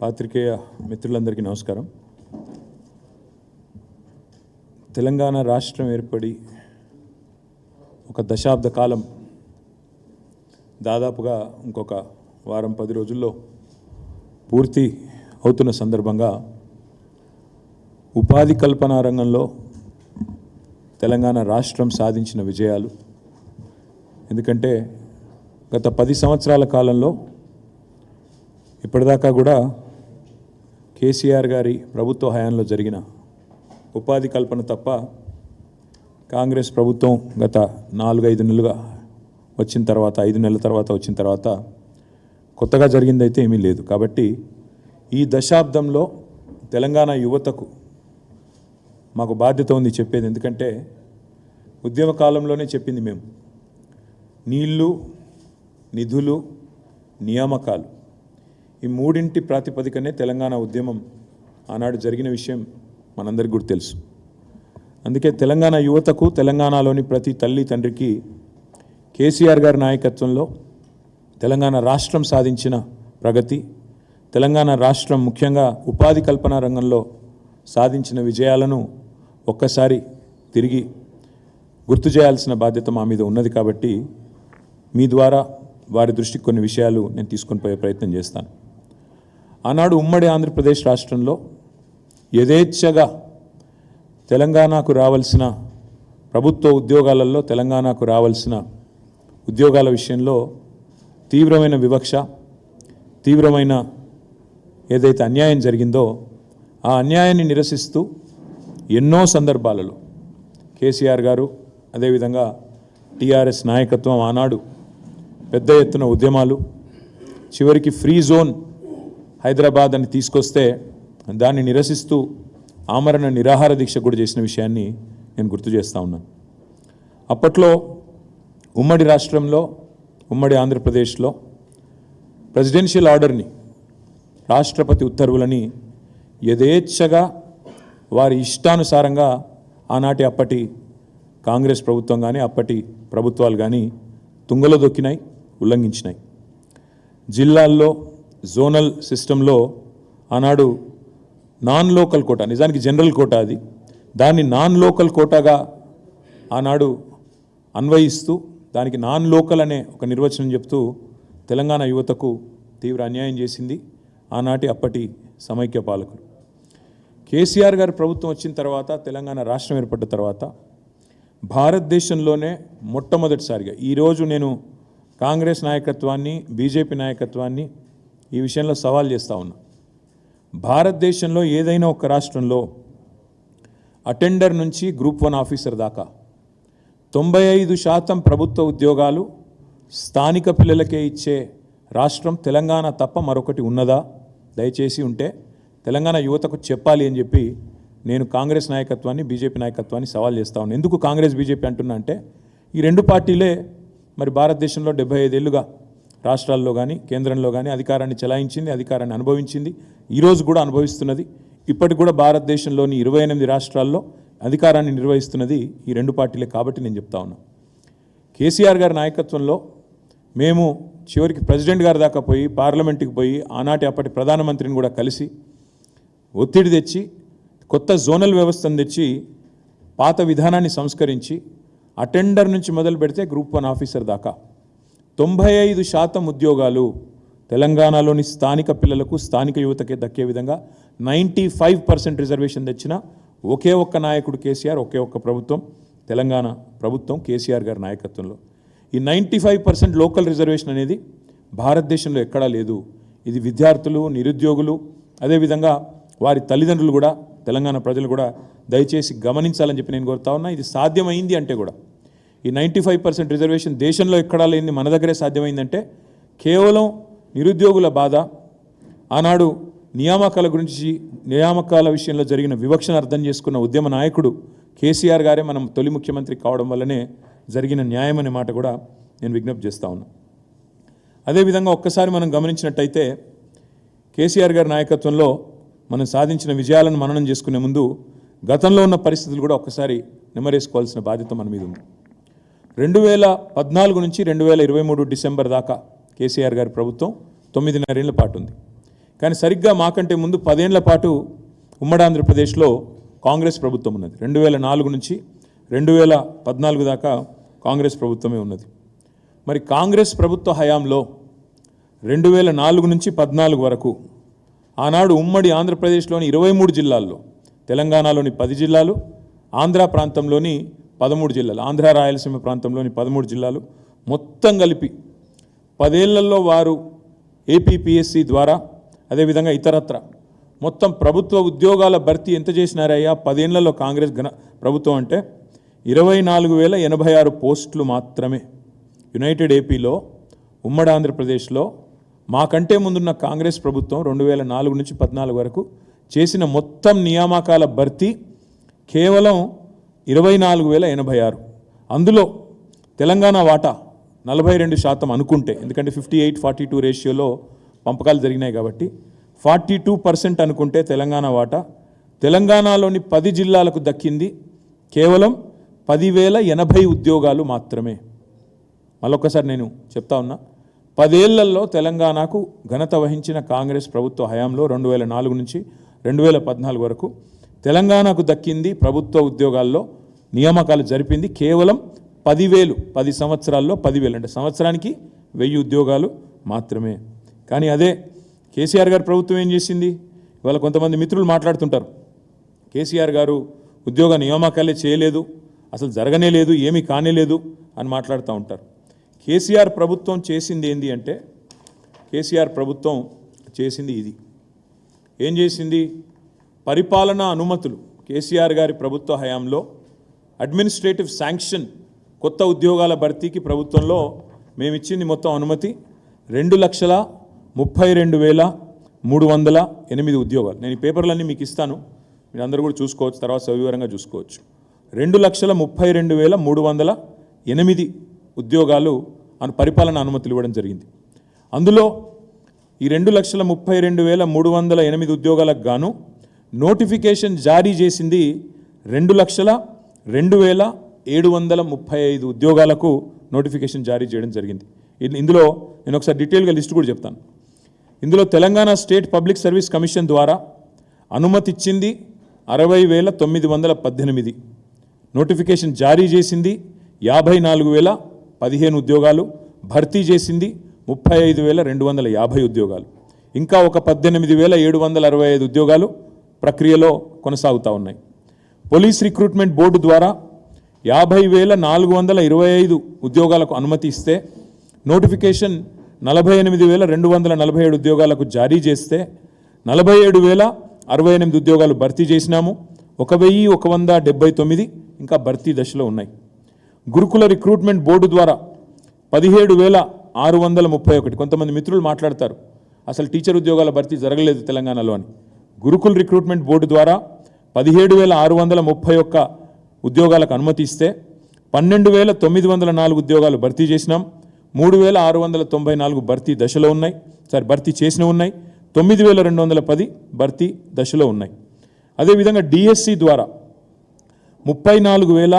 పాత్రికేయ మిత్రులందరికీ నమస్కారం. తెలంగాణ రాష్ట్రం ఏర్పడి ఒక దశాబ్ద కాలం దాదాపుగా ఇంకొక వారం పది రోజుల్లో పూర్తి అవుతున్న సందర్భంగా ఉపాధి కల్పన రంగంలో తెలంగాణ రాష్ట్రం సాధించిన విజయాలు. ఎందుకంటే గత పది సంవత్సరాల కాలంలో ఇప్పటిదాకా కూడా కేసీఆర్ గారి ప్రభుత్వ హయాంలో జరిగిన ఉపాధి కల్పన తప్ప కాంగ్రెస్ ప్రభుత్వం గత నాలుగైదు నెలలుగా వచ్చిన తర్వాత ఐదు నెలల తర్వాత వచ్చిన తర్వాత కొత్తగా జరిగిందైతే ఏమీ లేదు. కాబట్టి ఈ దశాబ్దంలో తెలంగాణ యువతకు మాకు బాధ్యత ఉంది చెప్పేది. ఎందుకంటే ఉద్యమ కాలంలోనే చెప్పింది మేము. నీళ్ళు నిధులు నియామకాలు ఈ మూడింటి ప్రాతిపదికనే తెలంగాణ ఉద్యమం ఆనాడు జరిగిన విషయం మనందరికి కూడా తెలుసు. అందుకే తెలంగాణ యువతకు తెలంగాణలోని ప్రతి తల్లి తండ్రికి కేసీఆర్ గారి నాయకత్వంలో తెలంగాణ రాష్ట్రం సాధించిన ప్రగతి తెలంగాణ రాష్ట్రం ముఖ్యంగా ఉపాధి కల్పన రంగంలో సాధించిన విజయాలను ఒక్కసారి తిరిగి గుర్తు చేయాల్సిన బాధ్యత మా మీద ఉన్నది కాబట్టి మీ ద్వారా వారి దృష్టికి కొన్ని విషయాలు నేను తీసుకొని పోయే ప్రయత్నం చేస్తాను. ఆనాడు ఉమ్మడి ఆంధ్రప్రదేశ్ రాష్ట్రంలో యథేచ్ఛగా తెలంగాణకు రావాల్సిన ప్రభుత్వ ఉద్యోగాలలో తెలంగాణకు రావాల్సిన ఉద్యోగాల విషయంలో తీవ్రమైన వివక్ష తీవ్రమైన ఏదైతే అన్యాయం జరిగిందో ఆ అన్యాయాన్ని నిరసిస్తూ ఎన్నో సందర్భాలలో కేసీఆర్ గారు అదేవిధంగా టీఆర్ఎస్ నాయకత్వం ఆనాడు పెద్ద ఎత్తున ఉద్యమాలు చివరికి ఫ్రీ జోన్ హైదరాబాద్ అని తీసుకొస్తే దాన్ని నిరసిస్తూ ఆమరణ నిరాహార దీక్ష కూడా చేసిన విషయాన్ని నేను గుర్తు చేస్తూ ఉన్నాను. అప్పట్లో ఉమ్మడి రాష్ట్రంలో ఉమ్మడి ఆంధ్రప్రదేశ్లో ప్రెసిడెన్షియల్ ఆర్డర్ని రాష్ట్రపతి ఉత్తర్వులని యథేచ్ఛగా వారి ఇష్టానుసారంగా ఆనాటి అప్పటి కాంగ్రెస్ ప్రభుత్వం కానీ అప్పటి ప్రభుత్వాలు కానీ తుంగలో దొక్కినాయి ఉల్లంఘించినాయి. జిల్లాల్లో జోనల్ సిస్టంలో ఆనాడు నాన్ లోకల్ కోటా నిజానికి జనరల్ కోటా అది. దాన్ని నాన్ లోకల్ కోటాగా ఆనాడు అన్వయిస్తూ దానికి నాన్ లోకల్ అనే ఒక నిర్వచనం చెప్తూ తెలంగాణ యువతకు తీవ్ర అన్యాయం చేసింది ఆనాటి అప్పటి సమైక్య పాలకులు. కేసీఆర్ గారి ప్రభుత్వం వచ్చిన తర్వాత తెలంగాణ రాష్ట్రం ఏర్పడ్డ తర్వాత భారతదేశంలోనే మొట్టమొదటిసారిగా ఈరోజు నేను కాంగ్రెస్ నాయకత్వాన్ని బీజేపీ నాయకత్వాన్ని ఈ విషయంలో సవాల్ చేస్తూ ఉన్నా. భారతదేశంలో ఏదైనా ఒక రాష్ట్రంలో అటెండర్ నుంచి గ్రూప్ వన్ ఆఫీసర్ దాకా తొంభై ఐదు శాతం ప్రభుత్వ ఉద్యోగాలు స్థానిక పిల్లలకే ఇచ్చే రాష్ట్రం తెలంగాణ తప్ప మరొకటి ఉన్నదా? దయచేసి ఉంటే తెలంగాణ యువతకు చెప్పాలి అని చెప్పి నేను కాంగ్రెస్ నాయకత్వాన్ని బీజేపీ నాయకత్వాన్ని సవాల్ చేస్తా ఉన్నాను ఎందుకు కాంగ్రెస్ బీజేపీ అంటున్నా అంటే ఈ రెండు పార్టీలే మరి భారతదేశంలో డెబ్బై ఐదేళ్ళుగా రాష్ట్రాల్లో కానీ కేంద్రంలో కానీ అధికారాన్ని చెలాయించింది అధికారాన్ని అనుభవించింది. ఈరోజు కూడా అనుభవిస్తున్నది. ఇప్పటికి కూడా భారతదేశంలోని ఇరవై ఎనిమిది రాష్ట్రాల్లో అధికారాన్ని నిర్వహిస్తున్నది ఈ రెండు పార్టీలే కాబట్టి నేను చెప్తా ఉన్నా. కేసీఆర్ గారి నాయకత్వంలో మేము చివరికి ప్రెసిడెంట్ గారి దాకా పోయి పార్లమెంట్కి పోయి ఆనాటి అప్పటి ప్రధానమంత్రిని కూడా కలిసి ఒత్తిడి తెచ్చి కొత్త జోనల్ వ్యవస్థను తెచ్చి పాత విధానాన్ని సంస్కరించి అటెండర్ నుంచి మొదలు పెడితే గ్రూప్ వన్ ఆఫీసర్ దాకా తొంభై ఐదు శాతం ఉద్యోగాలు తెలంగాణలోని స్థానిక పిల్లలకు స్థానిక యువతకే దక్కే విధంగా నైంటీ ఫైవ్ పర్సెంట్ రిజర్వేషన్ తెచ్చిన ఒకే ఒక్క నాయకుడు కేసీఆర్ ఒకే ఒక్క ప్రభుత్వం తెలంగాణ ప్రభుత్వం కేసీఆర్ గారి నాయకత్వంలో. ఈ ninety five percent local reservation అనేది భారతదేశంలో ఎక్కడా లేదు. ఇది విద్యార్థులు నిరుద్యోగులు అదేవిధంగా వారి తల్లిదండ్రులు కూడా తెలంగాణ ప్రజలు కూడా దయచేసి గమనించాలని చెప్పి నేను కోరుతా ఉన్నా. ఇది సాధ్యమైంది అంటే కూడా ఈ నైంటీ ఫైవ్ పర్సెంట్ రిజర్వేషన్ దేశంలో ఎక్కడా లేని మన దగ్గరే సాధ్యమైందంటే కేవలం నిరుద్యోగుల బాధ. ఆనాడు నియామకాల గురించి నియామకాల విషయంలో జరిగిన వివక్షను అర్థం చేసుకున్న ఉద్యమ నాయకుడు కేసీఆర్ గారే మనం తొలి ముఖ్యమంత్రి కావడం వల్లనే జరిగిన న్యాయం అనే మాట కూడా నేను విజ్ఞప్తి చేస్తా ఉన్నా. అదేవిధంగా ఒక్కసారి మనం గమనించినట్టయితే కేసీఆర్ గారి నాయకత్వంలో మనం సాధించిన విజయాలను మననం చేసుకునే ముందు గతంలో ఉన్న పరిస్థితులు కూడా ఒక్కసారి నెమరేసుకోవాల్సిన బాధ్యత మన మీద ఉంది. రెండు వేల పద్నాలుగు నుంచి రెండు వేల ఇరవై మూడు డిసెంబర్ దాకా కేసీఆర్ గారి ప్రభుత్వం తొమ్మిదిన్నరేళ్ళ పాటు ఉంది. కానీ సరిగ్గా మాకంటే ముందు పదేళ్ళ పాటు ఉమ్మడి ఆంధ్రప్రదేశ్లో కాంగ్రెస్ ప్రభుత్వం ఉన్నది. రెండు వేల నాలుగు నుంచి రెండు వేల పద్నాలుగు దాకా కాంగ్రెస్ ప్రభుత్వమే ఉన్నది. మరి కాంగ్రెస్ ప్రభుత్వ హయాంలో రెండు వేల నాలుగు నుంచి పద్నాలుగు వరకు ఆనాడు ఉమ్మడి ఆంధ్రప్రదేశ్లోని ఇరవై మూడు జిల్లాల్లో తెలంగాణలోని పది జిల్లాలు ఆంధ్ర ప్రాంతంలోని పదమూడు జిల్లాలు. ఆంధ్ర రాయలసీమ ప్రాంతంలోని పదమూడు జిల్లాలు. మొత్తం కలిపి పదేళ్ళలో వారు ఏపీపీఎస్సి ద్వారా అదేవిధంగా ఇతరత్ర మొత్తం ప్రభుత్వ ఉద్యోగాల భర్తీ ఎంత చేసినారయ్యా? పదేళ్ళలో కాంగ్రెస్ ఘన ప్రభుత్వం అంటే ఇరవై నాలుగు వేల ఎనభై ఆరు పోస్టులు మాత్రమే. యునైటెడ్ ఏపీలో ఉమ్మడి ఆంధ్రప్రదేశ్లో మాకంటే ముందున్న కాంగ్రెస్ ప్రభుత్వం రెండు వేల నాలుగు నుంచి పద్నాలుగు వరకు చేసిన మొత్తం నియామకాల భర్తీ కేవలం ఇరవై నాలుగు వేల ఎనభై ఆరు. అందులో తెలంగాణ వాటా నలభై రెండు శాతం అనుకుంటే ఎందుకంటే ఫిఫ్టీ ఎయిట్ ఫార్టీ టూ రేషియోలో పంపకాలు జరిగినాయి కాబట్టి ఫార్టీ టూ పర్సెంట్ అనుకుంటే తెలంగాణ వాటా. తెలంగాణలోని పది జిల్లాలకు దక్కింది కేవలం పదివేల ఎనభై ఉద్యోగాలు మాత్రమే. మళ్ళొక్కసారి నేను చెప్తా ఉన్నా పదేళ్ళలో తెలంగాణకు ఘనత వహించిన కాంగ్రెస్ ప్రభుత్వ హయాంలో రెండు వేల నాలుగు నుంచి రెండు వేల పద్నాలుగు వరకు తెలంగాణకు దక్కింది ప్రభుత్వ ఉద్యోగాల్లో నియామకాలు జరిపింది కేవలం పదివేలు పది సంవత్సరాల్లో పదివేలు. అంటే సంవత్సరానికి వెయ్యి ఉద్యోగాలు మాత్రమే. కానీ అదే కేసీఆర్ గారు ప్రభుత్వం ఏం చేసింది? ఇవాళ కొంతమంది మిత్రులు మాట్లాడుతుంటారు. కేసీఆర్ గారు ఉద్యోగ నియామకాలే చేయలేదు అసలు జరగనే లేదు ఏమీ కానే లేదు అని మాట్లాడుతూ ఉంటారు. కేసీఆర్ ప్రభుత్వం చేసింది ఏంది అంటే కేసీఆర్ ప్రభుత్వం చేసింది ఇది. ఏం చేసింది? పరిపాలనా అనుమతులు కేసీఆర్ గారి ప్రభుత్వ హయాంలో అడ్మినిస్ట్రేటివ్ శాంక్షన్ కొత్త ఉద్యోగాల భర్తీకి ప్రభుత్వంలో మేమిచ్చింది మొత్తం అనుమతి రెండు లక్షల ముప్పై రెండు వేల మూడు వందల ఎనిమిది ఉద్యోగాలు. నేను ఈ పేపర్లన్నీ మీకు ఇస్తాను. మీరు అందరూ కూడా చూసుకోవచ్చు తర్వాత సవివరంగా చూసుకోవచ్చు. రెండు లక్షల ముప్పై రెండు వేల మూడు వందల ఎనిమిది ఉద్యోగాలు అను పరిపాలన అనుమతులు ఇవ్వడం జరిగింది. అందులో ఈ రెండు లక్షల ముప్పై రెండు వేల మూడు వందల ఎనిమిది ఉద్యోగాలకు గాను నోటిఫికేషన్ జారీ చేసింది రెండు లక్షల రెండు వేల ఏడు వందల ముప్పై ఐదు ఉద్యోగాలకు నోటిఫికేషన్ జారీ చేయడం జరిగింది. ఇందులో నేను ఒకసారి డీటెయిల్గా లిస్ట్ కూడా చెప్తాను. ఇందులో Telangana state public service commission ద్వారా అనుమతి ఇచ్చింది అరవై వేల తొమ్మిది వందల పద్దెనిమిది. నోటిఫికేషన్ జారీ చేసింది యాభై నాలుగు వేల పదిహేను ఉద్యోగాలు భర్తీ చేసింది ముప్పై ఐదు వేల రెండు వందల యాభై ఉద్యోగాలు. ఇంకా ఒక పద్దెనిమిది వేల ఏడు వందల అరవై ఐదు ఉద్యోగాలు ప్రక్రియలో కొనసాగుతూ ఉన్నాయి. పోలీస్ రిక్రూట్మెంట్ బోర్డు ద్వారా యాభై వేల నాలుగు వందల ఇరవై ఐదు ఉద్యోగాలకు అనుమతి ఇస్తే నోటిఫికేషన్ నలభై ఎనిమిది వేల రెండు వందల నలభై ఏడు ఉద్యోగాలకు జారీ చేస్తే నలభై ఏడు వేల అరవై ఎనిమిది ఉద్యోగాలు భర్తీ చేసినాము. ఒక వెయ్యి ఒక వంద డెబ్బై తొమ్మిది ఇంకా భర్తీ దశలో ఉన్నాయి. గురుకుల రిక్రూట్మెంట్ బోర్డు ద్వారా పదిహేడు వేల ఆరు వందల ముప్పై ఒకటి. కొంతమంది మిత్రులు మాట్లాడతారు అసలు టీచర్ ఉద్యోగాల భర్తీ జరగలేదు తెలంగాణలో అని. గురుకుల్ రిక్రూట్మెంట్ బోర్డు ద్వారా పదిహేడు వేల ఆరు వందల ముప్పై ఒక్క ఉద్యోగాలకు అనుమతిస్తే పన్నెండు వేల తొమ్మిది వందల నాలుగు ఉద్యోగాలు భర్తీ చేసినాం. మూడు వేల ఆరు వందల తొంభై నాలుగు భర్తీ దశలో ఉన్నాయి. సారీ భర్తీ చేసిన ఉన్నాయి. తొమ్మిది వేల రెండు వందల పది భర్తీ దశలో ఉన్నాయి. అదేవిధంగా డిఎస్సి ద్వారా ముప్పై నాలుగు వేల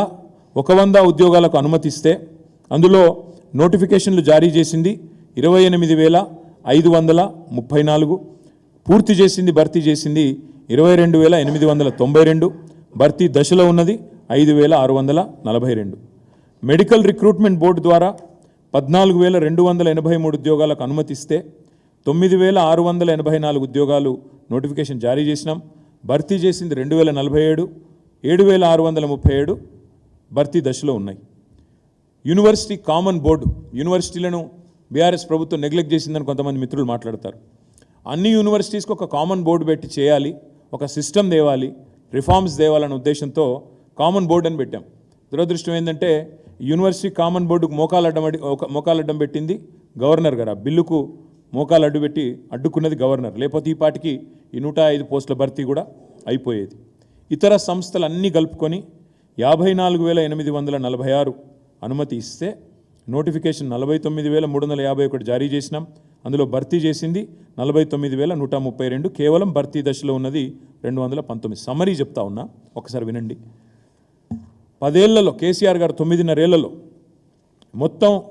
ఒక వంద ఉద్యోగాలకు అనుమతిస్తే అందులో నోటిఫికేషన్లు జారీ చేసింది ఇరవై ఎనిమిది వేల ఐదు వందల ముప్పై నాలుగు. పూర్తి చేసింది భర్తీ చేసింది ఇరవై రెండు వేల ఎనిమిది వందల తొంభై రెండు భర్తీ దశలో ఉన్నది ఐదు వేల ఆరు వందల నలభై రెండు. మెడికల్ రిక్రూట్మెంట్ బోర్డు ద్వారా పద్నాలుగు వేల రెండు వందల ఎనభై మూడు ఉద్యోగాలకు అనుమతిస్తే తొమ్మిది వేల ఆరు వందల ఎనభై నాలుగు ఉద్యోగాలు నోటిఫికేషన్ జారీ చేసినాం. భర్తీ చేసింది రెండు వేల నలభై ఏడు ఏడు వేల ఆరు వందల ముప్పై ఏడు భర్తీ దశలో ఉన్నాయి. యూనివర్సిటీ కామన్ బోర్డు యూనివర్సిటీలను బీఆర్ఎస్ ప్రభుత్వం నెగ్లెక్ట్ చేసిందని కొంతమంది మిత్రులు మాట్లాడతారు. అన్ని యూనివర్సిటీస్కి ఒక కామన్ బోర్డు పెట్టి చేయాలి ఒక సిస్టమ్ తేవాలి రిఫార్మ్స్ తేవాలనే ఉద్దేశంతో కామన్ బోర్డు అని పెట్టాం. దురదృష్టం ఏంటంటే యూనివర్సిటీ కామన్ బోర్డుకు మోకాలు అడ్డం అడి- ఒక- మోకాలు అడ్డం పెట్టింది గవర్నర్ గారు. ఆ బిల్లుకు మోకాలు అడ్డు పెట్టి అడ్డుకున్నది గవర్నర్. లేకపోతే ఈ పాటికి ఈ నూట ఐదు పోస్టుల భర్తీ కూడా అయిపోయేది. ఇతర సంస్థలు అన్నీ కలుపుకొని యాభై నాలుగు వేల ఎనిమిది వందల నలభై ఆరు అనుమతి ఇస్తే నోటిఫికేషన్ నలభై తొమ్మిది వేల మూడు వందల యాభై ఒకటి జారీ చేసినాం. అందులో భర్తీ చేసింది నలభై తొమ్మిది వేల నూట ముప్పై రెండు. కేవలం భర్తీ దశలో ఉన్నది రెండు వందల పంతొమ్మిది. సమరీ చెప్తా ఉన్నా ఒకసారి వినండి. పదేళ్ళలో కేసీఆర్ గారు తొమ్మిదిన్నరేళ్ళలో మొత్తం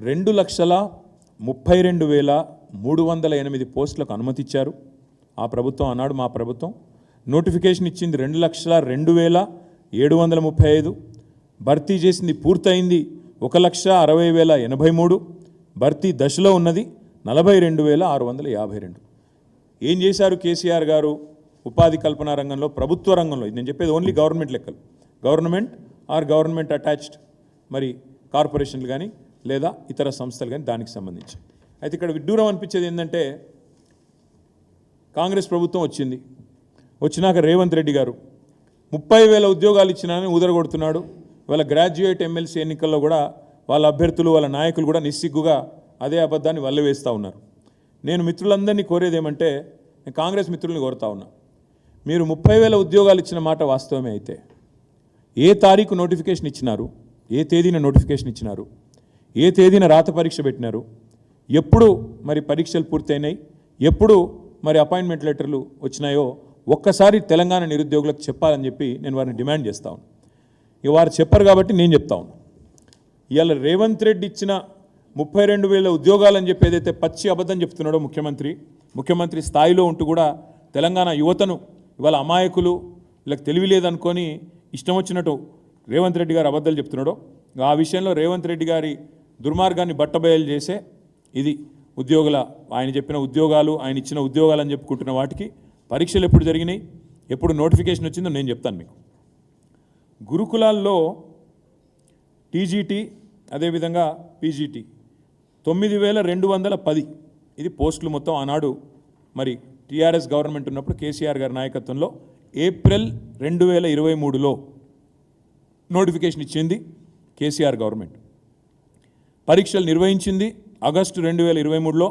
రెండు లక్షల ముప్పై రెండు వేల మూడు వందల ఎనిమిది పోస్టులకు అనుమతి ఇచ్చారు ఆ ప్రభుత్వం అన్నాడు మా ప్రభుత్వం నోటిఫికేషన్ ఇచ్చింది రెండు లక్షల రెండు వేల ఏడు వందల ముప్పై ఐదు. భర్తీ చేసింది పూర్తయింది ఒక లక్ష అరవై వేల ఎనభై మూడు. భర్తీ దశలో ఉన్నది నలభై రెండు వేల ఆరు వందల యాభై రెండు. ఏం చేశారు కేసీఆర్ గారు? ఉపాధి కల్పన రంగంలో ప్రభుత్వ రంగంలో. ఇది నేను చెప్పేది ఓన్లీ గవర్నమెంట్ లెక్కలు. గవర్నమెంట్ ఆర్ గవర్నమెంట్ అటాచ్డ్ మరి కార్పొరేషన్లు కానీ లేదా ఇతర సంస్థలు కానీ దానికి సంబంధించి. అయితే ఇక్కడ విడ్డూరం అనిపించేది ఏంటంటే కాంగ్రెస్ ప్రభుత్వం వచ్చింది. వచ్చినాక రేవంత్ రెడ్డి గారు ముప్పై వేల ఉద్యోగాలు ఇచ్చినానని ఉదరగొడుతున్నాడు వాళ్ళ గ్రాడ్యుయేట్ ఎమ్మెల్సీ ఎన్నికల్లో కూడా వాళ్ళ అభ్యర్థులు వాళ్ళ నాయకులు కూడా నిస్సిగ్గుగా అదే అబద్ధాన్ని వల్లవేస్తూ ఉన్నారు. నేను మిత్రులందరినీ కోరేది ఏమంటే నేను కాంగ్రెస్ మిత్రుల్ని కోరుతా ఉన్నా. మీరు ముప్పై వేల ఉద్యోగాలు ఇచ్చిన మాట వాస్తవమే అయితే. ఏ తారీఖు నోటిఫికేషన్ ఇచ్చినారు? ఏ తేదీన నోటిఫికేషన్ ఇచ్చినారు? ఏ తేదీన రాత పరీక్ష పెట్టినారు? ఎప్పుడు మరి పరీక్షలు పూర్తయినాయి? ఎప్పుడు మరి అపాయింట్మెంట్ లెటర్లు వచ్చినాయో ఒక్కసారి తెలంగాణ నిరుద్యోగులకు చెప్పాలని చెప్పి నేను వారిని డిమాండ్ చేస్తా ఉన్నాను వారు చెప్పరు కాబట్టి నేను చెప్తా ఉన్నాను ఇవాళ రేవంత్ రెడ్డి ఇచ్చిన ముప్పై రెండు వేల ఉద్యోగాలని చెప్పి ఏదైతే పచ్చి అబద్ధం చెప్తున్నాడో ముఖ్యమంత్రి ముఖ్యమంత్రి స్థాయిలో ఉంటూ కూడా తెలంగాణ యువతను ఇవాళ అమాయకులు వీళ్ళకి తెలివి లేదనుకొని ఇష్టం వచ్చినట్టు రేవంత్ రెడ్డి గారు అబద్ధాలు చెప్తున్నాడో ఆ విషయంలో రేవంత్ రెడ్డి గారి దుర్మార్గాన్ని బట్టబయలు చేసే ఇది ఉద్యోగుల ఆయన చెప్పిన ఉద్యోగాలు ఆయన ఇచ్చిన ఉద్యోగాలు అని చెప్పుకుంటున్న వాటికి పరీక్షలు ఎప్పుడు జరిగినాయి ఎప్పుడు నోటిఫికేషన్ వచ్చిందో నేను చెప్తాను మీకు. గురుకులాల్లో టీజీటీ అదేవిధంగా పీజీటీ తొమ్మిది వేల రెండు వందల పది. ఇది పోస్టులు మొత్తం ఆనాడు మరి టీఆర్ఎస్ గవర్నమెంట్ ఉన్నప్పుడు కేసీఆర్ గారి నాయకత్వంలో ఏప్రిల్ రెండు వేల ఇరవై మూడులో నోటిఫికేషన్ ఇచ్చింది కేసీఆర్ గవర్నమెంట్. పరీక్షలు నిర్వహించింది ఆగస్టు రెండు వేల ఇరవై మూడులో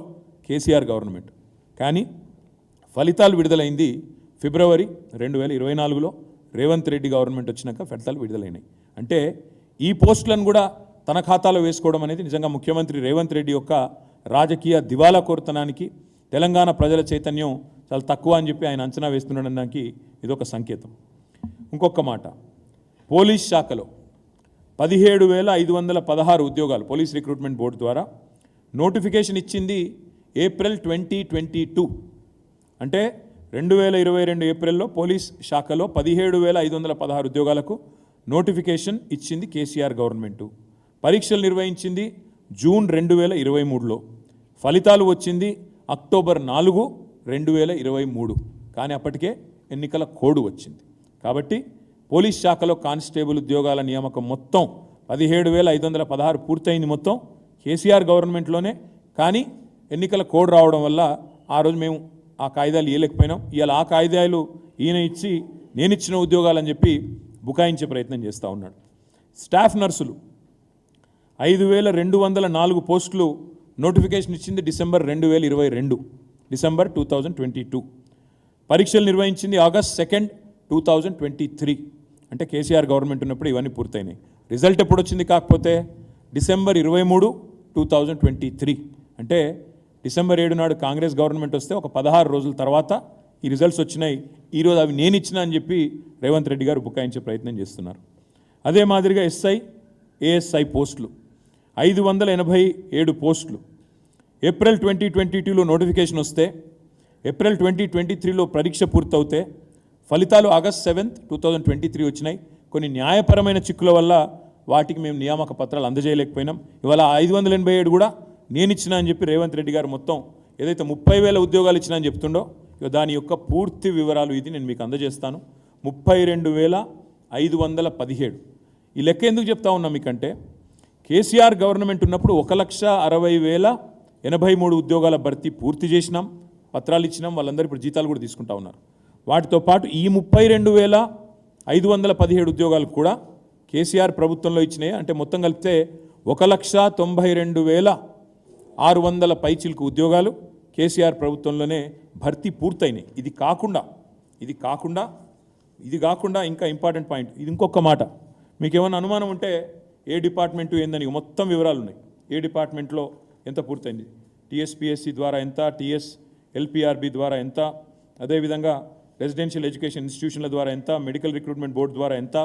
కేసీఆర్ గవర్నమెంట్. కానీ ఫలితాలు విడుదలైంది ఫిబ్రవరి రెండు వేల ఇరవై నాలుగులో. రేవంత్ రెడ్డి గవర్నమెంట్ వచ్చినాక ఫలితాలు విడుదలైనాయి. అంటే ఈ పోస్టులను కూడా తన ఖాతాలో వేసుకోవడం అనేది నిజంగా ముఖ్యమంత్రి రేవంత్ రెడ్డి యొక్క రాజకీయ దివాలా కోరుతనానికి తెలంగాణ ప్రజల చైతన్యం చాలా తక్కువ అని చెప్పి ఆయన అంచనా వేస్తున్నాడనడానికి ఇదొక సంకేతం. ఇంకొక మాట. పోలీస్ శాఖలో పదిహేడు వేల ఐదు వందల పదహారు ఉద్యోగాలు పోలీస్ రిక్రూట్మెంట్ బోర్డు ద్వారా నోటిఫికేషన్ ఇచ్చింది ఏప్రిల్ ట్వంటీ ట్వంటీ టూ. అంటే రెండు వేల ఇరవై రెండు ఏప్రిల్లో పోలీస్ శాఖలో పదిహేడు వేల ఐదు వందల పదహారు ఉద్యోగాలకు నోటిఫికేషన్ ఇచ్చింది కేసీఆర్ గవర్నమెంటు. పరీక్షలు నిర్వహించింది జూన్ రెండు వేల ఇరవై మూడులో. ఫలితాలు వచ్చింది అక్టోబర్ నాలుగు రెండు వేల ఇరవై మూడు. కానీ అప్పటికే ఎన్నికల కోడ్ వచ్చింది. కాబట్టి పోలీస్ శాఖలో కానిస్టేబుల్ ఉద్యోగాల నియామకం మొత్తం పదిహేడు వేల ఐదు వందల పదహారు పూర్తయింది మొత్తం కేసీఆర్ గవర్నమెంట్లోనే. కానీ ఎన్నికల కోడ్ రావడం వల్ల ఆ రోజు మేము ఆ కాయిదాలు ఇవ్వలేకపోయినాం ఇవాళ ఆ కాయిదాలు ఈయన ఇచ్చి నేను ఇచ్చిన ఉద్యోగాలని చెప్పి బుకాయించే ప్రయత్నం చేస్తూ ఉన్నాడు. స్టాఫ్ నర్సులు ఐదు వేల రెండు వందల నాలుగు పోస్టులు నోటిఫికేషన్ ఇచ్చింది డిసెంబర్ రెండు వేల ఇరవై రెండు December two thousand twenty two. పరీక్షలు నిర్వహించింది August second two thousand twenty three. అంటే కేసీఆర్ గవర్నమెంట్ ఉన్నప్పుడు ఇవన్నీ పూర్తయినాయి. రిజల్ట్ ఎప్పుడు వచ్చింది కాకపోతే డిసెంబర్ ఇరవై మూడు టూ థౌజండ్ ట్వంటీ త్రీ. అంటే డిసెంబర్ ఏడు నాడు కాంగ్రెస్ గవర్నమెంట్ వస్తే ఒక పదహారు రోజుల తర్వాత ఈ రిజల్ట్స్ వచ్చినాయి. ఈరోజు అవి నేను ఇచ్చిన అని చెప్పి రేవంత్ రెడ్డి గారు బుకాయించే ప్రయత్నం చేస్తున్నారు. అదే మాదిరిగా ఎస్ఐ ఏఎస్ఐ పోస్టులు. ఐదు వందల ఎనభై ఏడు పోస్టులు. ఏప్రిల్ ట్వంటీ ట్వంటీ టూలో నోటిఫికేషన్ వస్తే ఏప్రిల్ ట్వంటీ ట్వంటీ త్రీలో పరీక్ష పూర్తవుతే ఫలితాలు August seventh two thousand twenty three వచ్చినాయి. కొన్ని న్యాయపరమైన చిక్కుల వల్ల వాటికి మేము నియామక పత్రాలు అందజేయలేకపోయినాం. ఇవాళ ఐదు వందల ఎనభై ఏడు కూడా నేను ఇచ్చినా అని చెప్పి రేవంత్ రెడ్డి గారు మొత్తం ఏదైతే ముప్పై వేల ఉద్యోగాలు ఇచ్చినా అని చెప్తుండో ఇక దాని యొక్క పూర్తి వివరాలు ఇది నేను మీకు అందజేస్తాను. ముప్పై రెండు వేల ఐదు వందల పదిహేడు. ఈ లెక్క ఎందుకు చెప్తా ఉన్నా మీకంటే కేసీఆర్ గవర్నమెంట్ ఉన్నప్పుడు ఒక లక్ష అరవై వేల ఎనభై మూడు ఉద్యోగాల భర్తీ పూర్తి చేసినాం పత్రాలు ఇచ్చినాం వాళ్ళందరూ ఇప్పుడు జీతాలు కూడా తీసుకుంటా ఉన్నారు. వాటితో పాటు ఈ ముప్పై రెండు వేల ఐదు వందల పదిహేడు ఉద్యోగాలు కూడా కేసీఆర్ ప్రభుత్వంలో ఇచ్చినాయి. అంటే మొత్తం కలిపితే ఒక లక్ష తొంభై రెండు వేల ఆరు వందల పైచిలకు ఉద్యోగాలు కేసీఆర్ ప్రభుత్వంలోనే భర్తీ పూర్తయినాయి. ఇది కాకుండా ఇది కాకుండా ఇది కాకుండా ఇంకా ఇంపార్టెంట్ పాయింట్. ఇది ఇంకొక మాట. మీకు ఏమైనా అనుమానం ఉంటే ఏ డిపార్ట్మెంటు ఏందని మొత్తం వివరాలు ఉన్నాయి. ఏ డిపార్ట్మెంట్లో ఎంత పూర్తయింది? టీఎస్పిఎస్సి ద్వారా ఎంత? టీఎస్ ఎల్పిఆర్బి ద్వారా ఎంత? అదేవిధంగా రెసిడెన్షియల్ ఎడ్యుకేషన్ ఇన్స్టిట్యూషన్ల ద్వారా ఎంత? మెడికల్ రిక్రూట్మెంట్ బోర్డు ద్వారా ఎంత?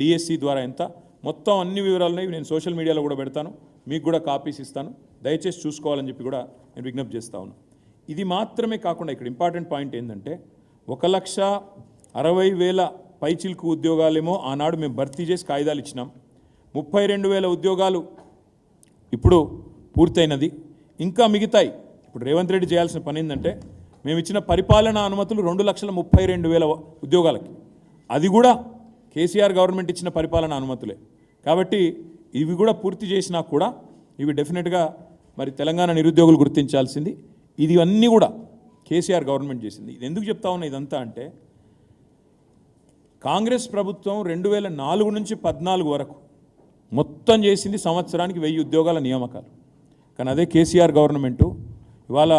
డిఎస్సి ద్వారా ఎంత? మొత్తం అన్ని వివరాలు ఉన్నాయి. నేను సోషల్ మీడియాలో కూడా పెడతాను. మీకు కూడా కాపీస్ ఇస్తాను. దయచేసి చూసుకోవాలని చెప్పి కూడా నేను విజ్ఞప్తి చేస్తా ఉన్నాను ఇది మాత్రమే కాకుండా ఇక్కడ ఇంపార్టెంట్ పాయింట్ ఏంటంటే ఒక లక్ష అరవై వేల పైచిల్కు ఉద్యోగాలేమో ఆనాడు మేము భర్తీ చేసి కాయిదాలు ఇచ్చినాం. ముప్పై రెండు వేల ఉద్యోగాలు ఇప్పుడు పూర్తయినది. ఇంకా మిగతాయి. ఇప్పుడు రేవంత్ రెడ్డి చేయాల్సిన పని ఏంటంటే మేము ఇచ్చిన పరిపాలనా అనుమతులు రెండు లక్షల ముప్పై రెండు వేల ఉద్యోగాలకి. అది కూడా కేసీఆర్ గవర్నమెంట్ ఇచ్చిన పరిపాలనా అనుమతులే. కాబట్టి ఇవి కూడా పూర్తి చేసినా కూడా ఇవి డెఫినెట్గా మరి తెలంగాణ నిరుద్యోగులు గుర్తించాల్సింది. ఇది అన్నీ కూడా కేసీఆర్ గవర్నమెంట్ చేసింది. ఇది ఎందుకు చెప్తా ఉన్నా ఇదంతా అంటే కాంగ్రెస్ ప్రభుత్వం రెండు వేల నాలుగు నుంచి పద్నాలుగు వరకు మొత్తం చేసింది సంవత్సరానికి వెయ్యి ఉద్యోగాల నియామకాలు. కానీ అదే కేసీఆర్ గవర్నమెంటు ఇవాళ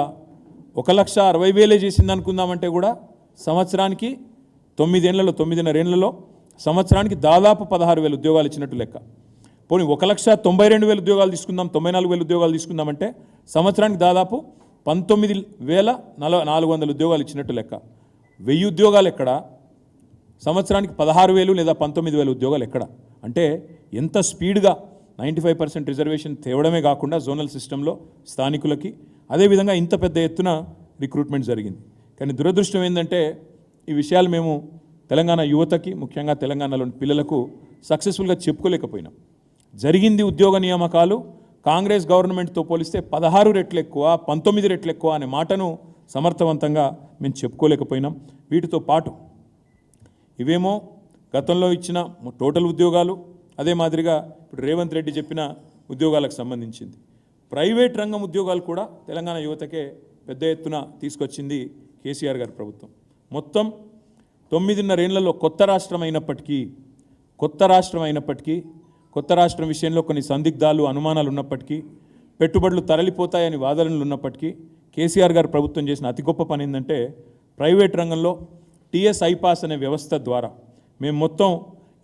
ఒక లక్ష అరవై వేలే చేసింది అనుకుందామంటే కూడా సంవత్సరానికి తొమ్మిదేళ్ళలో తొమ్మిదిన్నరేళ్ళలో సంవత్సరానికి దాదాపు పదహారు వేల ఉద్యోగాలు ఇచ్చినట్టు లెక్క. పోనీ ఒక లక్ష తొంభై రెండు వేల ఉద్యోగాలు తీసుకుందాం తొంభై నాలుగు వేల ఉద్యోగాలు తీసుకుందామంటే సంవత్సరానికి దాదాపు పంతొమ్మిది వేల నల నాలుగు వందల ఉద్యోగాలు ఇచ్చినట్టు లెక్క. వెయ్యి ఉద్యోగాలు ఎక్కడ? సంవత్సరానికి పదహారు వేలు లేదా పంతొమ్మిది వేల ఉద్యోగాలు ఎక్కడ? అంటే ఎంత స్పీడ్గా నైంటీ ఫైవ్ పర్సెంట్ రిజర్వేషన్ తేవడమే కాకుండా జోనల్ సిస్టంలో స్థానికులకి అదేవిధంగా ఇంత పెద్ద ఎత్తున రిక్రూట్మెంట్ జరిగింది. కానీ దురదృష్టం ఏంటంటే ఈ విషయాలు మేము తెలంగాణ యువతకి ముఖ్యంగా తెలంగాణలోని పిల్లలకు సక్సెస్ఫుల్గా చెప్పుకోలేకపోయినాం. జరిగింది ఉద్యోగ నియామకాలు కాంగ్రెస్ గవర్నమెంట్తో పోలిస్తే పదహారు రెట్లు ఎక్కువ పంతొమ్మిది రెట్లు ఎక్కువ అనే మాటను సమర్థవంతంగా మేము చెప్పుకోలేకపోయినాం. వీటితో పాటు ఇవేమో గతంలో ఇచ్చిన టోటల్ ఉద్యోగాలు అదే మాదిరిగా ఇప్పుడు రేవంత్ రెడ్డి చెప్పిన ఉద్యోగాలకు సంబంధించింది. ప్రైవేట్ రంగం ఉద్యోగాలు కూడా తెలంగాణ యువతకే పెద్ద ఎత్తున తీసుకొచ్చింది కేసీఆర్ గారి ప్రభుత్వం. మొత్తం తొమ్మిదిన్నరేళ్ళలో కొత్త రాష్ట్రం అయినప్పటికీ కొత్త రాష్ట్రం అయినప్పటికీ కొత్త రాష్ట్రం విషయంలో కొన్ని సందిగ్ధాలు అనుమానాలు ఉన్నప్పటికీ పెట్టుబడులు తరలిపోతాయని వాదనలు ఉన్నప్పటికీ కేసీఆర్ గారు ప్రభుత్వం చేసిన అతి గొప్ప పని ఏంటంటే ప్రైవేట్ రంగంలో టీఎస్ ఐపాస్ అనే వ్యవస్థ ద్వారా మేము మొత్తం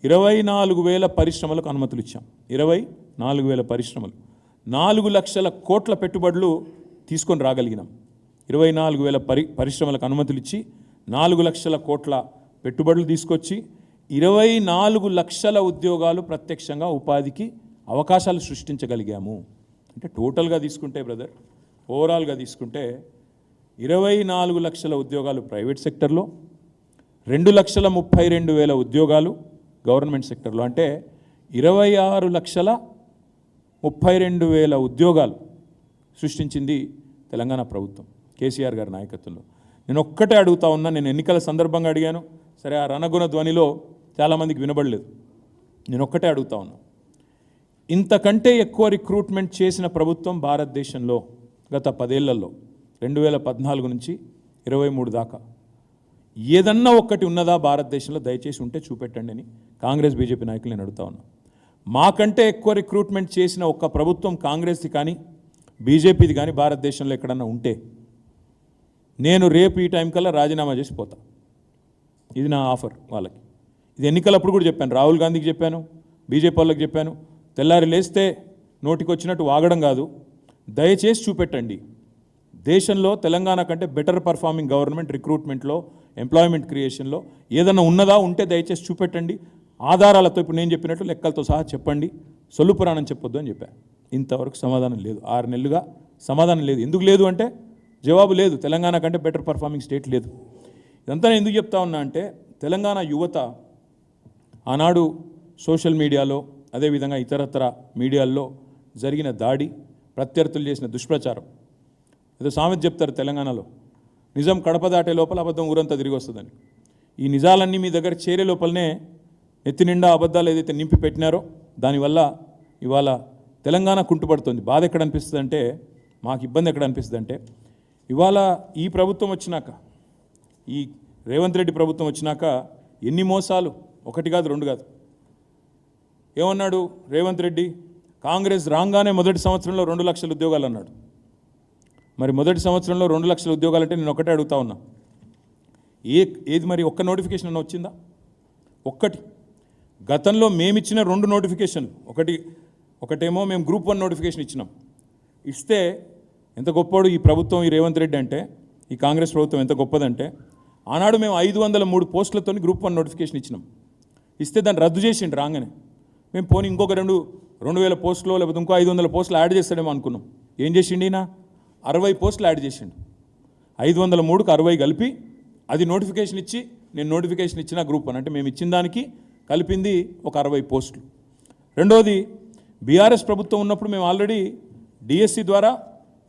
ఇరవై నాలుగు వేల పరిశ్రమలకు అనుమతులు ఇచ్చాం. ఇరవై నాలుగు వేల పరిశ్రమలు. నాలుగు లక్షల కోట్ల పెట్టుబడులు తీసుకొని రాగలిగినాం. ఇరవై నాలుగు వేల పరి పరిశ్రమలకు అనుమతులు ఇచ్చి నాలుగు లక్షల కోట్ల పెట్టుబడులు తీసుకొచ్చి ఇరవై నాలుగు లక్షల ఉద్యోగాలు ప్రత్యక్షంగా ఉపాధికి అవకాశాలు సృష్టించగలిగాము. అంటే టోటల్గా తీసుకుంటే బ్రదర్ ఓవరాల్గా తీసుకుంటే ఇరవై నాలుగు లక్షల ఉద్యోగాలు ప్రైవేట్ సెక్టర్లో రెండు లక్షల ముప్పై రెండు వేల ఉద్యోగాలు గవర్నమెంట్ సెక్టర్లో. అంటే ఇరవై ఆరు లక్షల ముప్పై రెండు వేల ఉద్యోగాలు సృష్టించింది తెలంగాణ ప్రభుత్వం కేసీఆర్ గారి నాయకత్వంలో. నేను ఒక్కటే అడుగుతా ఉన్నా నేను ఎన్నికల సందర్భంగా అడిగాను సరే ఆ రణగుణ ధ్వనిలో చాలామందికి వినబడలేదు. నేను ఒక్కటే అడుగుతా ఉన్నా ఇంతకంటే ఎక్కువ రిక్రూట్మెంట్ చేసిన ప్రభుత్వం భారతదేశంలో గత పదేళ్ళలో రెండు వేల పద్నాలుగు నుంచి ఇరవై మూడు దాకా. ఏదన్నా ఒక్కటి ఉన్నదా భారతదేశంలో? దయచేసి ఉంటే చూపెట్టండి అని కాంగ్రెస్ బీజేపీ నాయకులు నేను అడుగుతా ఉన్నా. మాకంటే ఎక్కువ రిక్రూట్మెంట్ చేసిన ఒక్క ప్రభుత్వం కాంగ్రెస్ది కానీ బీజేపీది కానీ భారతదేశంలో ఎక్కడన్నా ఉంటే నేను రేపు ఈ టైం కల్లా రాజీనామా చేసి పోతా. ఇది నా ఆఫర్ వాళ్ళకి. ఇది ఎన్నికలప్పుడు కూడా చెప్పాను. రాహుల్ గాంధీకి చెప్పాను బీజేపీ వాళ్ళకి చెప్పాను. తెల్లారి లేస్తే నోటికి వచ్చినట్టు వాగడం కాదు. దయచేసి చూపెట్టండి. దేశంలో తెలంగాణ కంటే బెటర్ పర్ఫార్మింగ్ గవర్నమెంట్ రిక్రూట్మెంట్లో ఎంప్లాయ్మెంట్ క్రియేషన్లో ఏదైనా ఉన్నదా ఉంటే దయచేసి చూపెట్టండి. ఆధారాలతో ఇప్పుడు నేను చెప్పినట్టు లెక్కలతో సహా చెప్పండి. సొల్లు పురాణం చెప్పొద్దు అని చెప్పా. ఇంతవరకు సమాధానం లేదు. ఆరు నెలలుగా సమాధానం లేదు. ఎందుకు లేదు అంటే జవాబు లేదు. తెలంగాణ కంటే బెటర్ పర్ఫార్మింగ్ స్టేట్ లేదు. ఇదంతా నేను ఎందుకు చెప్తా ఉన్నా అంటే తెలంగాణ యువత ఆనాడు సోషల్ మీడియాలో అదేవిధంగా ఇతరత్ర మీడియాల్లో జరిగిన దాడి ప్రత్యర్థులు చేసిన దుష్ప్రచారం. ఏదో సామెత చెప్తారు తెలంగాణలో. నిజం కడప దాటే లోపల అబద్ధం ఊరంతా తిరిగి వస్తుందని. ఈ నిజాలన్నీ మీ దగ్గర చేరే లోపలనే ఎత్తి నిండా అబద్ధాలు ఏదైతే నింపి పెట్టినారో దానివల్ల ఇవాళ తెలంగాణ కుంటుపడుతుంది. బాధ ఎక్కడ అనిపిస్తుంది అంటే మాకు ఇబ్బంది ఎక్కడ అనిపిస్తుంది అంటే ఇవాళ ఈ ప్రభుత్వం వచ్చినాక ఈ రేవంత్ రెడ్డి ప్రభుత్వం వచ్చినాక ఎన్ని మోసాలు? ఒకటి కాదు రెండు కాదు. ఏమన్నాడు రేవంత్ రెడ్డి? కాంగ్రెస్ రాగానే మొదటి సంవత్సరంలో రెండు లక్షల ఉద్యోగాలు అన్నాడు. మరి మొదటి సంవత్సరంలో రెండు లక్షల ఉద్యోగాలంటే నేను ఒకటే అడుగుతా ఉన్నా. ఏ ఏది మరి ఒక్క నోటిఫికేషన్ అన్న వచ్చిందా? ఒక్కటి. గతంలో మేమిచ్చిన రెండు నోటిఫికేషన్లు. ఒకటి ఒకటేమో మేము గ్రూప్ వన్ నోటిఫికేషన్ ఇచ్చినాం. ఇస్తే ఎంత గొప్పడు ఈ ప్రభుత్వం ఈ రేవంత్ రెడ్డి అంటే ఈ కాంగ్రెస్ ప్రభుత్వం ఎంత గొప్పదంటే ఆనాడు మేము ఐదు వందల మూడు పోస్టులతో గ్రూప్ వన్ నోటిఫికేషన్ ఇచ్చినాం. ఇస్తే దాన్ని రద్దు చేసిండు రాగానే. మేము పోనీ ఇంకొక రెండు రెండు వేల పోస్టులో లేకపోతే ఇంకో ఐదు వందల పోస్టులు యాడ్ చేస్తాడేమో అనుకున్నాం. ఏం చేసిండినా అరవై పోస్టులు యాడ్ చేసిండు. ఐదు వందల మూడుకు అరవై కలిపి అది నోటిఫికేషన్ ఇచ్చి నేను నోటిఫికేషన్ ఇచ్చిన గ్రూప్ అని. అంటే మేము ఇచ్చిన దానికి కలిపింది ఒక అరవై పోస్టులు. రెండోది బీఆర్ఎస్ ప్రభుత్వం ఉన్నప్పుడు మేము ఆల్రెడీ డిఎస్సి ద్వారా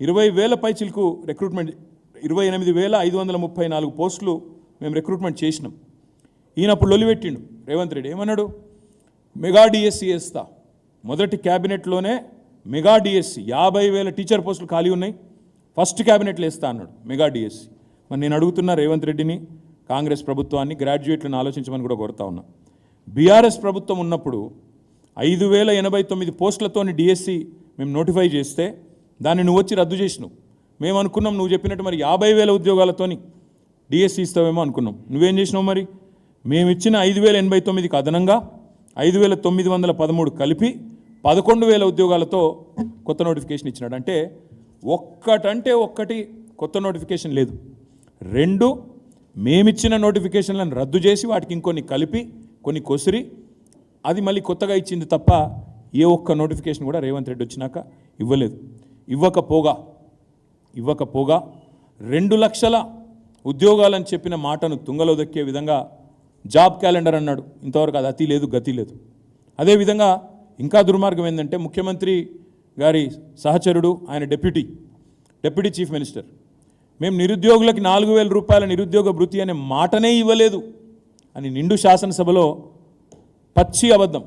ఇరవై వేల పైచిలకు రిక్రూట్మెంట్ ఇరవై ఎనిమిది వేల ఐదు వందల ముప్పై నాలుగు పోస్టులు మేము రిక్రూట్మెంట్ చేసినాం. ఈయన అప్పుడు లొలిపెట్టిండు రేవంత్ రెడ్డి. ఏమన్నాడు? మెగా డిఎస్సి వేస్తా మొదటి క్యాబినెట్లోనే మెగా డిఎస్సి యాభై వేల టీచర్ పోస్టులు ఖాళీ ఉన్నాయి. ఫస్ట్ క్యాబినెట్లో వేస్తా అన్నాడు. మెగా డిఎస్సి మరి నేను అడుగుతున్నా రేవంత్ రెడ్డిని కాంగ్రెస్ ప్రభుత్వాన్ని గ్రాడ్యుయేట్లను ఆలోచించమని కూడా కోరుతా ఉన్నా. బీఆర్ఎస్ ప్రభుత్వం ఉన్నప్పుడు ఐదు వేల ఎనభై తొమ్మిది పోస్టులతోని డిఎస్సి మేము నోటిఫై చేస్తే దాన్ని నువ్వు వచ్చి రద్దు చేసినావు. మేము అనుకున్నాం నువ్వు చెప్పినట్టు మరి యాభై వేల ఉద్యోగాలతోని డిఎస్సి ఇస్తావేమో అనుకున్నాం. నువ్వేం చేసినావు మరి? మేము ఇచ్చిన ఐదు వేల ఎనభై తొమ్మిదికి అదనంగా ఐదు వేల తొమ్మిది వందల పదమూడు కలిపి పదకొండు వేల ఉద్యోగాలతో కొత్త నోటిఫికేషన్ ఇచ్చినాడు. అంటే ఒక్కటంటే ఒక్కటి కొత్త నోటిఫికేషన్ లేదు. రెండు మేమిచ్చిన నోటిఫికేషన్లను రద్దు చేసి వాటికి ఇంకొన్ని కలిపి కొన్ని కొసిరి. అది మళ్ళీ కొత్తగా ఇచ్చింది తప్ప ఏ ఒక్క నోటిఫికేషన్ కూడా రేవంత్ రెడ్డి వచ్చినాక ఇవ్వలేదు. ఇవ్వకపోగా ఇవ్వకపోగా రెండు లక్షల ఉద్యోగాలని చెప్పిన మాటను తుంగలో దక్కే విధంగా జాబ్ క్యాలెండర్ అన్నాడు. ఇంతవరకు అది అతి లేదు గతి లేదు. అదేవిధంగా ఇంకా దుర్మార్గం ఏంటంటే ముఖ్యమంత్రి గారి సహచరుడు ఆయన డెప్యూటీ డెప్యూటీ చీఫ్ మినిస్టర్. మేము నిరుద్యోగులకి నాలుగు వేల రూపాయల నిరుద్యోగ భృతి అనే మాటనే ఇవ్వలేదు. అని నిండు శాసనసభలో పచ్చి అబద్ధం.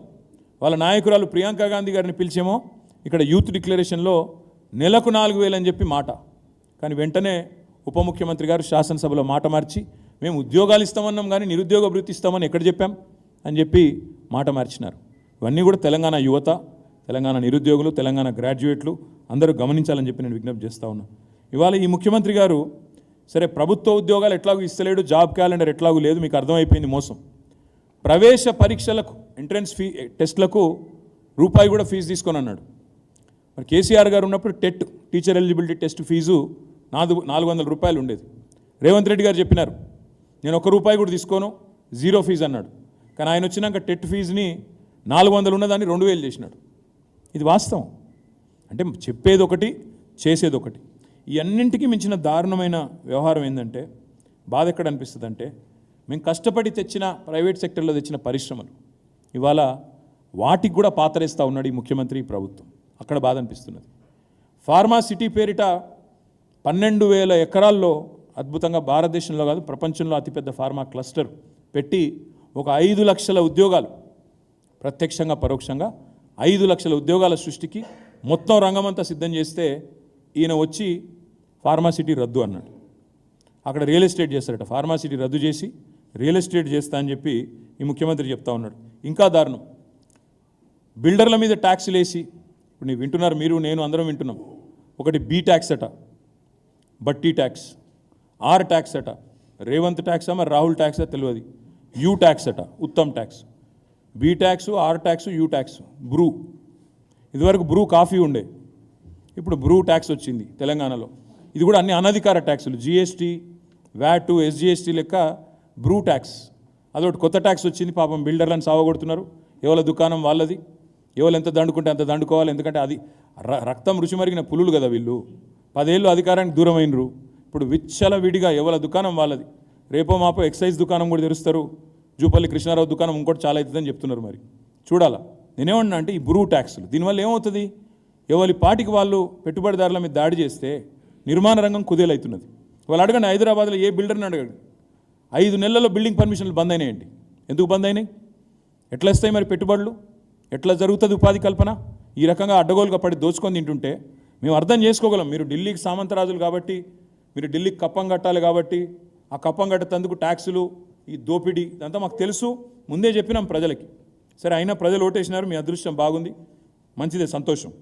వాళ్ళ నాయకురాలు ప్రియాంక గాంధీ గారిని పిలిచేమో ఇక్కడ యూత్ డిక్లరేషన్లో నెలకు నాలుగు వేలు అని చెప్పి మాట. కానీ వెంటనే ఉప ముఖ్యమంత్రి గారు శాసనసభలో మాట మార్చి మేము ఉద్యోగాలు ఇస్తామన్నాం కానీ నిరుద్యోగ భృతి ఇస్తామని ఎక్కడ చెప్పాం? అని చెప్పి మాట మార్చినారు. ఇవన్నీ కూడా తెలంగాణ యువత తెలంగాణ నిరుద్యోగులు తెలంగాణ గ్రాడ్యుయేట్లు అందరూ గమనించాలని చెప్పి నేను విజ్ఞప్తి చేస్తా ఉన్నాను ఇవాళ ఈ ముఖ్యమంత్రి గారు సరే ప్రభుత్వ ఉద్యోగాలు ఎట్లాగూ ఇస్తలేడు జాబ్ క్యాలెండర్ ఎట్లాగూ లేదు మీకు అర్థమైపోయింది మోసం. ప్రవేశ పరీక్షలకు ఎంట్రన్స్ ఫీ టెస్ట్లకు రూపాయి కూడా ఫీజు తీసుకొని అన్నాడు. మరి కేసీఆర్ గారు ఉన్నప్పుడు TET teacher eligibility test fee నాలుగు నాలుగు వందల రూపాయలు ఉండేది. రేవంత్ రెడ్డి గారు చెప్పినారు నేను ఒక్క రూపాయి కూడా తీసుకోను జీరో ఫీజు అన్నాడు. కానీ ఆయన వచ్చినాక టెట్ ఫీజుని నాలుగు వందలు ఉన్నదాన్ని రెండు వేలు చేసినాడు. ఇది వాస్తవం. అంటే చెప్పేది ఒకటి చేసేది ఒకటి ఈ అన్నింటికి మించిన దారుణమైన వ్యవహారం ఏంటంటే బాధ ఎక్కడ అనిపిస్తుంది అంటే మేము కష్టపడి తెచ్చిన ప్రైవేట్ సెక్టర్లో తెచ్చిన పరిశ్రమలు. ఇవాళ వాటికి కూడా పాతరేస్తూ ఉన్నాడు ఈ ముఖ్యమంత్రి ప్రభుత్వం. అక్కడ బాధ అనిపిస్తున్నది. ఫార్మా సిటీ పేరిట పన్నెండు వేల ఎకరాల్లో అద్భుతంగా భారతదేశంలో కాదు ప్రపంచంలో అతిపెద్ద ఫార్మా క్లస్టర్ పెట్టి ఒక ఐదు లక్షల ఉద్యోగాలు ప్రత్యక్షంగా పరోక్షంగా ఐదు లక్షల ఉద్యోగాల సృష్టికి మొత్తం రంగమంతా సిద్ధం చేస్తే ఈయన వచ్చి ఫార్మాసిటీ రద్దు అన్నాడు. అక్కడ రియల్ ఎస్టేట్ చేస్తారట. ఫార్మాసిటీ రద్దు చేసి రియల్ ఎస్టేట్ చేస్తా అని చెప్పి ఈ ముఖ్యమంత్రి చెప్తా ఉన్నాడు. ఇంకా దారుణం. బిల్డర్ల మీద ట్యాక్స్లు వేసి ఇప్పుడు ನೀವು వింటున్నారు మీరు నేను అందరం వింటున్నాం. ఒకటి బీ ట్యాక్స్ అట బట్టి ట్యాక్స్ ఆర్ ట్యాక్స్ అట రేవంత్ ట్యాక్స్ మరి రాహుల్ ట్యాక్సా తెలియదు. యూ ట్యాక్స్ అట Uttam tax. B tax R tax U tax Bru ఇదివరకు బ్రూ కాఫీ ఉండే. ఇప్పుడు బ్రూ ట్యాక్స్ వచ్చింది తెలంగాణలో. ఇది కూడా అన్ని అనధికార ట్యాక్సులు జిఎస్టీ వ్యాట్ ఎస్జిఎస్టీ లెక్క బ్రూ ట్యాక్స్ అదొకటి కొత్త ట్యాక్స్ వచ్చింది. పాపం బిల్డర్లను సావగొడుతున్నారు. ఎవరి దుకాణం వాళ్ళది? ఎవరు ఎంత దండుకుంటే అంత దండుకోవాలి? ఎందుకంటే అది ర- రక్తం రుచి మరిగిన పులులు కదా వీళ్ళు. పదేళ్ళు అధికారానికి దూరమైనరు. ఇప్పుడు విచ్చల విడిగా ఎవరి దుకాణం వాళ్ళది? రేపో మాపో ఎక్సైజ్ దుకాణం కూడా తెరుస్తారు. జూపల్లి కృష్ణారావు దుకాణం ఇంకోటి చాలా అవుతుందని చెప్తున్నారు మరి. చూడాలా. నేనేమన్నా అంటే ఈ బ్రూ ట్యాక్స్లు. దీనివల్ల ఏమవుతుంది? ఎవరి పాటికి వాళ్ళు పెట్టుబడిదారుల మీద దాడి చేస్తే నిర్మాణ రంగం కుదేలవుతున్నది వాళ్ళు అడగండి హైదరాబాద్లో ఏ బిల్డర్ని అడగండి? ఐదు నెలల్లో బిల్డింగ్ పర్మిషన్లు బంద్ అయినాయండి ఎందుకు బంద్ అయినాయి ఎట్లా ఇస్తాయి మరి పెట్టుబడులు? ఎట్లా జరుగుతుంది ఉపాధి కల్పన? ఈ రకంగా అడ్డగోలుగా పడి దోచుకొని తింటుంటే మేము అర్థం చేసుకోగలం. మీరు ఢిల్లీకి సామంతరాజులు కాబట్టి మీరు ఢిల్లీకి కప్పం కట్టాలి కాబట్టి ఆ కప్పం కట్టేందుకు ట్యాక్సులు ఈ దోపిడీ ఇదంతా మాకు తెలుసు. ముందే చెప్పినాం ప్రజలకి. సరే అయినా ప్రజలు ఓటేసినారు. మీ అదృష్టం బాగుంది. మంచిదే సంతోషం.